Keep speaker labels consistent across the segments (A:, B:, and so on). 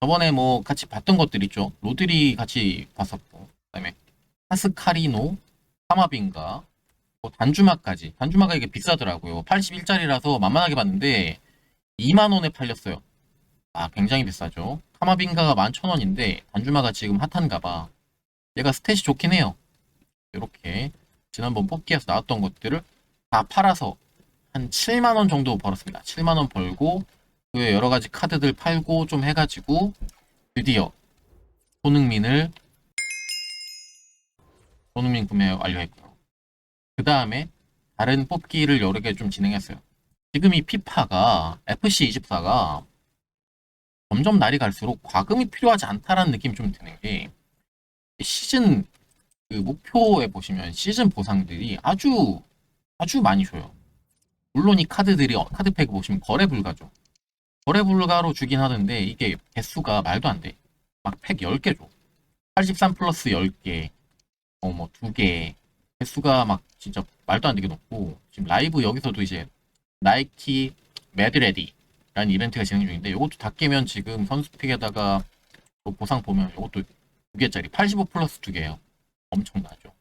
A: 저번에 뭐 같이 봤던 것들 있죠. 로드리 같이 봤었고, 그다음에 하스카리노, 카마빈가, 뭐 단주마까지. 단주마가 이게 비싸더라고요. 81짜리라서 만만하게 봤는데 2만 원에 팔렸어요. 아, 굉장히 비싸죠. 카마빈가가 11,000원인데 단주마가 지금 핫한가 봐. 얘가 스탯이 좋긴 해요. 이렇게 지난번 뽑기에서 나왔던 것들을 다 팔아서 한 7만 원 정도 벌었습니다. 7만 원 벌고 그 여러 가지 카드들 팔고 좀 해가지고 드디어 손흥민을 손흥민 구매 완료했고요. 그 다음에 다른 뽑기를 여러 개 좀 진행했어요. 지금 이 피파가 FC24가 점점 날이 갈수록 과금이 필요하지 않다라는 느낌이 좀 드는 게 시즌 그 목표에 보시면 시즌 보상들이 아주 아주 많이 줘요. 물론 이 카드들이 어, 카드팩 보시면 거래 불가죠. 거래 불가로 주긴 하는데 이게 개수가 말도 안 돼. 막 팩 10개 줘. 83 플러스 10개. 어 뭐 2개. 개수가 막 진짜 말도 안 되게 높고 지금 라이브 여기서도 이제 나이키 매드레디라는 이벤트가 진행 중인데 이것도 다 깨면 지금 선수픽에다가 또 보상 보면 이것도 2개짜리 85 플러스 2개예요. 엄청나죠.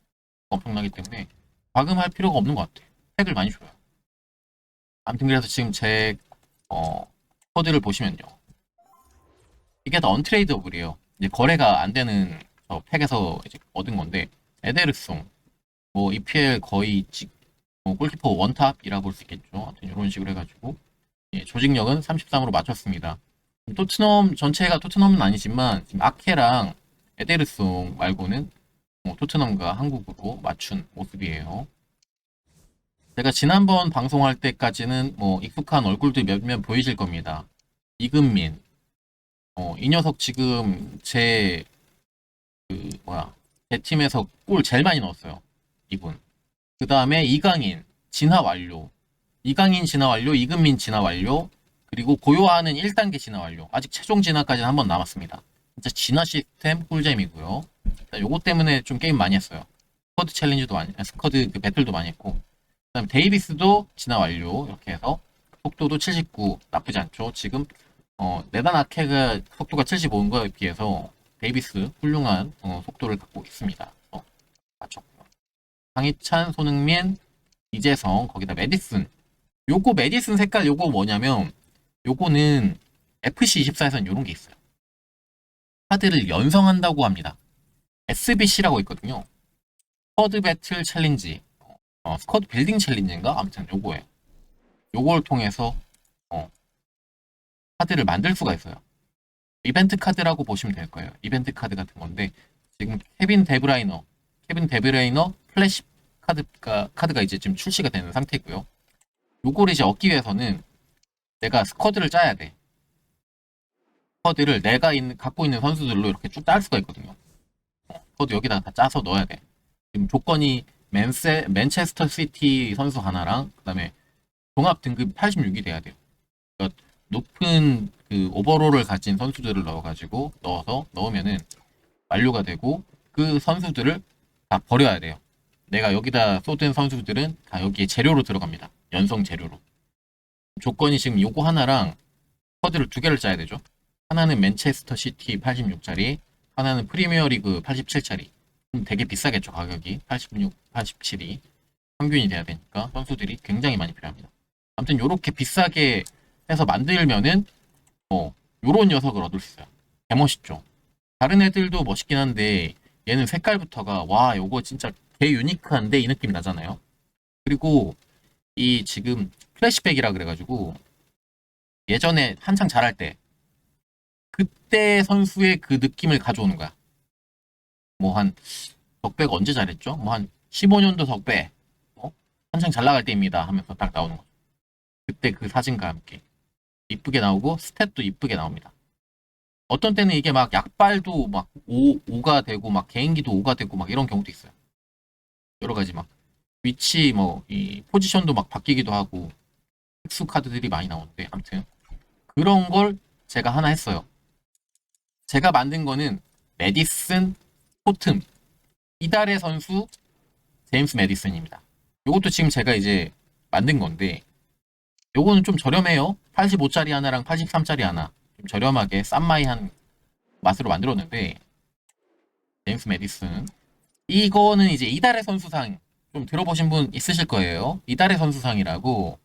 A: 엄청나기 때문에 과금할 필요가 없는 것 같아. 팩을 많이 줘요. 아무튼 그래서 지금 제 어, 코드를 보시면요. 이게 다 언트레이더블이에요. 이제 거래가 안 되는 저 팩에서 얻은 건데 에데르송, 뭐 EPL 거의 직, 뭐 골키퍼 원탑이라 볼 수 있겠죠. 아무튼 이런 식으로 해가지고 예, 조직력은 33으로 맞췄습니다. 토트넘 전체가 토트넘은 아니지만 지금 아케랑 에데르송 말고는 뭐 토트넘과 한국으로 맞춘 모습이에요. 제가 지난번 방송할 때까지는 뭐 익숙한 얼굴도 몇몇 보이실 겁니다. 이금민. 어, 이 녀석 지금 제, 그, 뭐야, 제 팀에서 골 제일 많이 넣었어요. 이분. 그 다음에 이강인, 진화 완료. 이강인 진화 완료, 이금민 진화 완료, 그리고 고요하는 1단계 진화 완료. 아직 최종 진화까지는 한 번 남았습니다. 진짜 진화 시스템 꿀잼이고요. 요거 때문에 좀 게임 많이 했어요. 스쿼드 챌린지도 많이, 아, 스쿼드 그 배틀도 많이 했고. 그다음 데이비스도 진화 완료 이렇게 해서 속도도 79 나쁘지 않죠. 지금 어, 네단 아케가 속도가 75인 거에 비해서 데이비스 훌륭한 어, 속도를 갖고 있습니다. 어, 맞췄고요. 강희찬, 손흥민, 이재성 거기다 메디슨. 요거 메디슨 색깔 요거 뭐냐면 요거는 FC24에서는 요런 게 있어요. 카드를 연성한다고 합니다. SBC라고 있거든요. 스쿼드 배틀 챌린지 어, 스쿼드 빌딩 챌린지인가? 아무튼 요거예요. 요걸 통해서 어, 카드를 만들 수가 있어요. 이벤트 카드라고 보시면 될 거예요. 이벤트 카드 같은 건데 지금 케빈 데브라이너, 케빈 데브라이너 플래시 카드가 카드가 이제 지금 출시가 되는 상태고요. 요거를 이제 얻기 위해서는 내가 스쿼드를 짜야 돼. 스쿼드를 내가 있는, 갖고 있는 선수들로 이렇게 쭉짤 수가 있거든요. 어, 스쿼드 여기다가 다 짜서 넣어야 돼. 지금 조건이 맨세, 맨체스터 시티 선수 하나랑 그다음에 종합 등급 86이 돼야 돼요. 그러니까 높은 그 오버롤을 가진 선수들을 넣어가지고 넣어서 넣으면은 완료가 되고 그 선수들을 다 버려야 돼요. 내가 여기다 쏟은 선수들은 다 여기에 재료로 들어갑니다. 연성 재료로. 조건이 지금 요거 하나랑 커드를 두 개를 짜야 되죠. 하나는 맨체스터 시티 86짜리, 하나는 프리미어리그 87짜리. 되게 비싸겠죠 가격이 86, 87이 평균이 돼야 되니까 선수들이 굉장히 많이 필요합니다. 아무튼 요렇게 비싸게 해서 만들면은 어 요런 녀석을 얻을 수 있어요. 개멋있죠. 다른 애들도 멋있긴 한데 얘는 색깔부터가 와 요거 진짜 개 유니크한데 이 느낌 나잖아요. 그리고 이 지금 플래시백이라 그래가지고 예전에 한창 잘할 때 그때 선수의 그 느낌을 가져오는 거야. 뭐 한 덕배가 언제 잘했죠? 뭐 한 15년도 덕배 어? 한창 잘 나갈 때입니다 하면서 딱 나오는 거죠. 그때 그 사진과 함께 이쁘게 나오고 스탯도 이쁘게 나옵니다. 어떤 때는 이게 막 약발도 막 5, 5가 되고 막 개인기도 5가 되고 막 이런 경우도 있어요. 여러 가지 막 위치 뭐 이 포지션도 막 바뀌기도 하고 특수 카드들이 많이 나오는데 아무튼 그런 걸 제가 하나 했어요. 제가 만든 거는 메디슨 토튼 이달의 선수 제임스 메디슨입니다. 요것도 지금 제가 이제 만든 건데 요거는 좀 저렴해요. 85짜리 하나랑 83짜리 하나 좀 저렴하게 싼마이 한 맛으로 만들었는데 제임스 메디슨 이거는 이제 이달의 선수상 좀 들어보신 분 있으실 거예요. 이달의 선수상이라고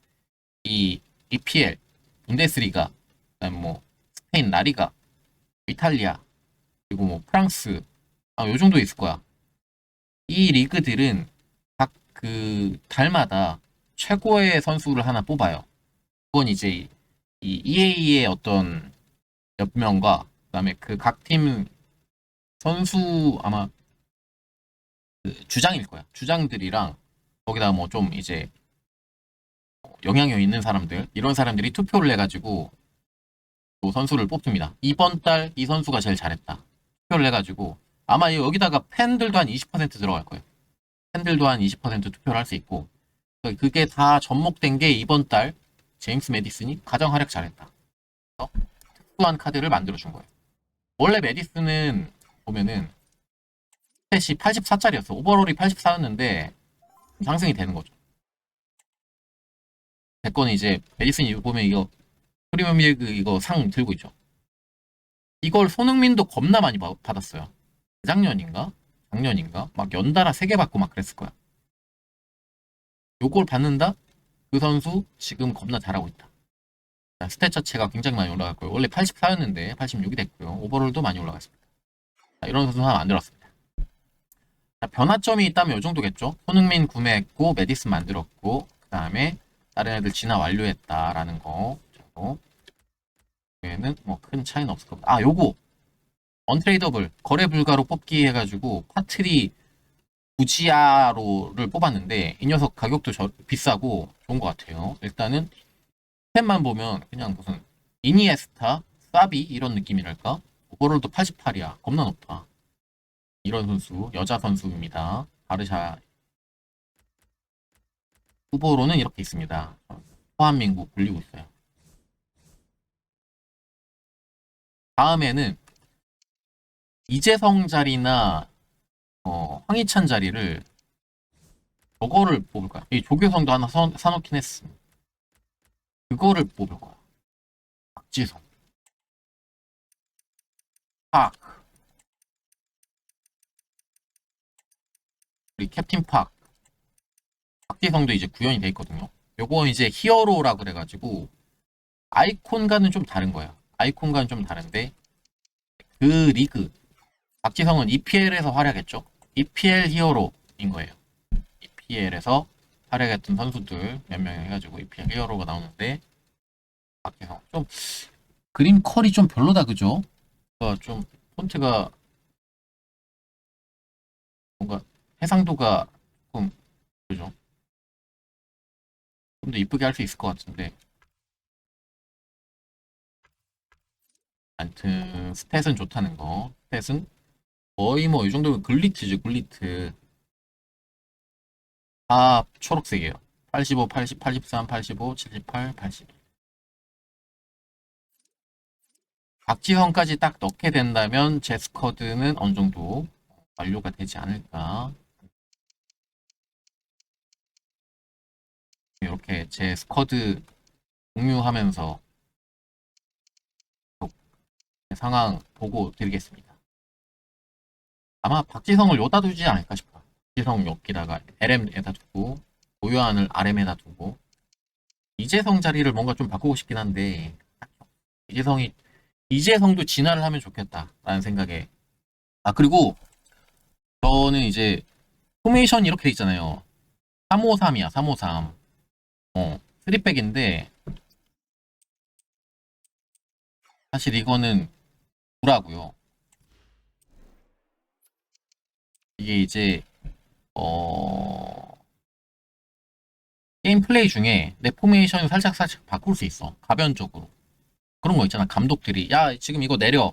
A: 이 EPL, 분데스리가, 그다음 뭐 스페인 라리가, 이탈리아, 그리고 뭐 프랑스, 아, 요 정도 있을 거야. 이 리그들은 각 그 달마다 최고의 선수를 하나 뽑아요. 그건 이제 이 EA의 어떤 몇 명과 그다음에 그 각 팀 선수 아마 그 주장일 거야. 주장들이랑 거기다 뭐 좀 이제 영향력 있는 사람들 이런 사람들이 투표를 해가지고 또 선수를 뽑습니다. 이번 달 이 선수가 제일 잘했다. 투표를 해가지고 아마 여기다가 팬들도 한 20% 들어갈 거예요. 팬들도 한 20% 투표를 할 수 있고 그게 다 접목된 게 이번 달 제임스 메디슨이 가장 활약 잘했다. 그래서 특수한 카드를 만들어 준 거예요. 원래 메디슨은 보면은 스탯이 84짜리였어. 오버롤이 84였는데 상승이 되는 거죠. 제 거는 이제 메디슨이 보면 이거 프리미엄 리그 이거 상 들고 있죠. 이걸 손흥민도 겁나 많이 받- 받았어요. 작년인가? 작년인가? 막 연달아 3개 받고 막 그랬을 거야. 요걸 받는다? 그 선수 지금 겁나 잘하고 있다. 자, 스탯 자체가 굉장히 많이 올라갔고요. 원래 84였는데 86이 됐고요. 오버롤도 많이 올라갔습니다. 자, 이런 선수 하나 만들었습니다. 자, 변화점이 있다면 요 정도겠죠. 손흥민 구매했고 메디슨 만들었고 그 다음에 다른 애들 진화 완료했다라는 거. 그리고 얘는 뭐 큰 차이는 없을 겁니다. 아 요거 언트레이더블 거래 불가로 뽑기 해가지고 파트리 부지아로를 뽑았는데 이 녀석 가격도 저, 비싸고 좋은 것 같아요. 일단은 스탯만 보면 그냥 무슨 이니에스타, 사비 이런 느낌이랄까? 오버롤도 88이야. 겁나 높아. 이런 선수, 여자 선수입니다. 바르샤 후보로는 이렇게 있습니다. 포함민국 불리고 있어요. 다음에는 이재성 자리나 어, 황희찬 자리를 저거를 뽑을 거야. 이 조교성도 하나 사, 사놓긴 했음. 그거를 뽑을 거야. 박지성. 팍. 우리 캡틴 팍. 박지성도 이제 구현이 돼 있거든요. 요거 이제 히어로라 그래가지고 아이콘과는 좀 다른 거야. 아이콘과는 좀 다른데 그 리그 박지성은 EPL에서 활약했죠. EPL 히어로인 거예요. EPL에서 활약했던 선수들 몇 명 해가지고 EPL 히어로가 나오는데 박지성 좀 그림 컬이 좀 별로다 그죠? 그러니까 좀 폰트가 뭔가 해상도가 조금 그죠? 좀 더 이쁘게 할 수 있을 것 같은데 아무튼 스탯은 좋다는 거 스탯은 거의 뭐 이 정도면 글리트죠 글리트. 다 초록색이에요. 85, 80, 83, 85, 78, 80 박지성까지 딱 넣게 된다면 제 스쿼드는 어느 정도 완료가 되지 않을까. 이렇게 제 스쿼드 공유하면서 상황 보고 드리겠습니다. 아마 박지성을 여기다 두지 않을까 싶어요. 박지성 여기다가 LM에다 두고 고요한을 RM에다 두고 이재성 자리를 뭔가 좀 바꾸고 싶긴 한데 이재성이 이재성도 진화를 하면 좋겠다라는 생각에 아 그리고 저는 이제 포메이션 이렇게 돼 있잖아요. 353이야 353어 3백인데 사실 이거는 구라고요. 이게 이제 어 게임 플레이 중에 내 포메이션을 살짝 살짝 바꿀 수 있어. 가변적으로. 그런 거 있잖아. 감독들이 야 지금 이거 내려.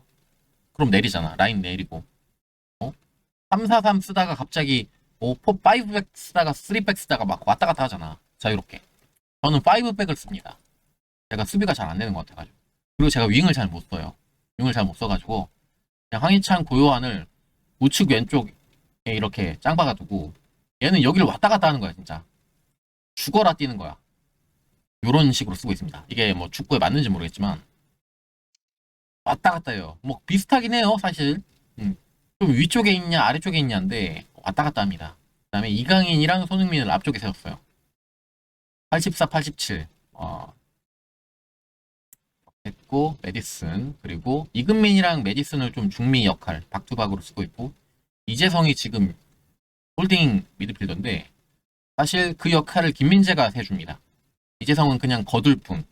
A: 그럼 내리잖아. 라인 내리고. 어? 343 쓰다가 갑자기 뭐 4, 5백 쓰다가 3백 쓰다가 막 왔다 갔다 하잖아. 자유롭게. 저는 5백을 씁니다. 제가 수비가 잘 안 되는 것 같아가지고. 그리고 제가 윙을 잘 못 써요. 윙을 잘 못 써가지고 그냥 황희찬 고요한을 우측 왼쪽에 이렇게 짱 박아 두고 얘는 여기를 왔다 갔다 하는 거야 진짜 죽어라 뛰는 거야 요런 식으로 쓰고 있습니다 이게 뭐 축구에 맞는지 모르겠지만 왔다 갔다 해요. 뭐 비슷하긴 해요, 사실. 음. 좀 위쪽에 있냐, 아래쪽에 있냐인데 왔다 갔다 합니다. 그 다음에 이강인이랑 손흥민을 앞쪽에 세웠어요. 84, 87. 어. 했고, 메디슨. 그리고 이근민이랑 메디슨을 좀 중미 역할, 박투박으로 쓰고 있고, 이재성이 지금 홀딩 미드필더인데, 사실 그 역할을 김민재가 해줍니다. 이재성은 그냥 거둘 뿐.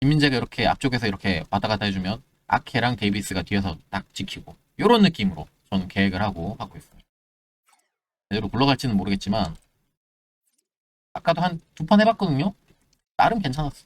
A: 김민재가 이렇게 앞쪽에서 이렇게 왔다 갔다 해주면 아케랑 데이비스가 뒤에서 딱 지키고 이런 느낌으로 저는 계획을 하고 하고 있어요. 제대로 굴러갈지는 모르겠지만 아까도 한 두 판 해봤거든요. 나름 괜찮았어.